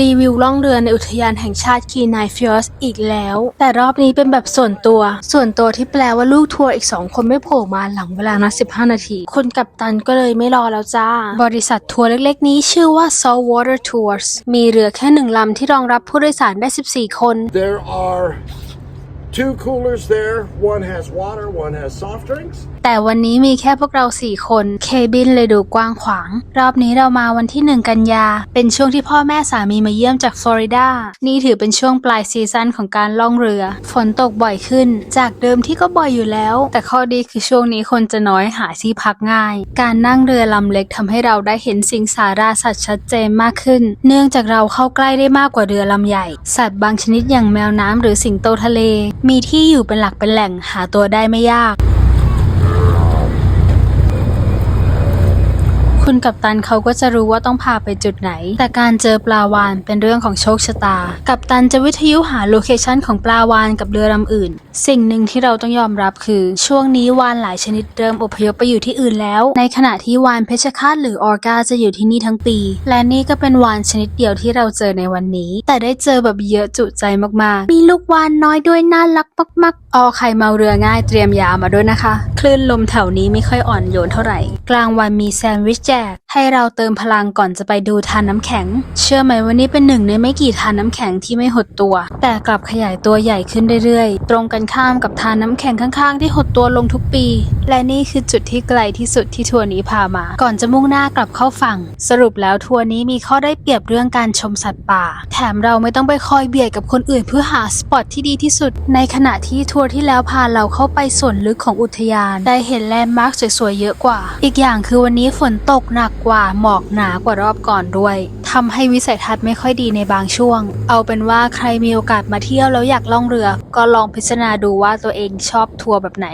รีวิวล่องเรือในอุทยานแห่งชาติคีนายฟิอสอีกแล้ว แต่รอบนี้เป็นแบบส่วนตัว ส่วนตัวที่แปลว่าลูกทัวร์อีกสองคนไม่โผล่มาหลังเวลานัด15 นาที คนกัปตันก็เลยไม่รอแล้วจ้า บริษัททัวร์เล็กๆ นี้ชื่อว่า Saltwater Tours มีเรือแค่หนึ่งลำที่รองรับผู้โดยสารได้ 14 คน There are two coolers there. One has water, one has soft drinks. แต่วันนี้มีแค่พวกเราสี่คน เคบินเลยดูกว้างขวาง รอบนี้เรามาวันที่หนึ่งกันยา เป็นช่วงที่พ่อแม่สามีมาเยี่ยมจากฟลอริดา นี่ถือเป็นช่วงปลายซีซั่นของการล่องเรือ ฝนตกบ่อยขึ้น จากเดิมที่ก็บ่อยอยู่แล้ว แต่ข้อดีคือช่วงนี้คนจะน้อยหาที่พักง่าย การนั่งเรือลำเล็กทำให้เราได้เห็นสิงสาราสัตว์ชัดเจนมากขึ้น เนื่องจากเราเข้าใกล้ได้มากกว่าเรือลำใหญ่ สัตว์บางชนิดอย่างแมวน้ำหรือสิงโตทะเลมีที่อยู่เป็นหลักเป็นแหล่งหาตัวได้ไม่ยาก คุณกัปตันเขาก็จะรู้ว่าต้องพาไปจุดไหน แต่การเจอปลาวานเป็นเรื่องของโชคชะตา กัปตันจะวิทยุหาโลเคชันของปลาวานกับเรือลำอื่น สิ่งหนึ่งที่เราต้องยอมรับคือ ช่วงนี้วานหลายชนิดเริ่มอพยพไปอยู่ที่อื่นแล้ว ในขณะที่วานเพชรฆาตหรือออร์กาจะอยู่ที่นี่ทั้งปี และนี่ก็เป็นวานชนิดเดียวที่เราเจอในวันนี้ แต่ได้เจอแบบเยอะจุใจมากๆ มีลูกวานน้อยด้วยน่ารักมากๆออใครเมาเรือง่ายเตรียมยามาด้วยนะคะ คลื่นลมแถวนี้ไม่ค่อยอ่อนโยนเท่าไหร่ กลางวันมีแซนด์วิชแจก ให้เราเติมพลังก่อนจะไปดูทานน้ำแข็ง เชื่อไหมว่านี่เป็นหนึ่งในไม่กี่ทานน้ำแข็งที่ไม่หดตัว แต่กลับขยายตัวใหญ่ขึ้นเรื่อยๆ ตรงกันข้ามกับทานน้ำแข็งข้างๆ ที่หดตัวลงทุกปี และนี่คือจุดที่ไกลที่สุดที่ทัวร์นี้พามา ก่อนจะมุ่งหน้ากลับเข้าฝั่ง สรุปแล้วทัวร์นี้มีข้อได้เปรียบเรื่องการชมสัตว์ป่า แถมเราไม่ต้องไปคอยเบียดกับคนอื่นเพื่อหาสปอตที่ดีที่สุด ในขณะที่ทัวร์ที่แล้วพาเราเข้าไปส่วนลึกของอุทยาน ได้เห็นแลนด์มาร์คสวยๆเยอะกว่า อีกอย่างคือวันนี้ฝนตกหนักกว่าหมอกหนากว่ารอบก่อนด้วยทำให้วิสัยทัศน์ไม่ค่อยดีในบางช่วง เอาเป็นว่าใครมีโอกาสมาเที่ยวแล้วอยากล่องเรือ ก็ลองพิจารณาดูว่าตัวเองชอบทัวร์แบบไหน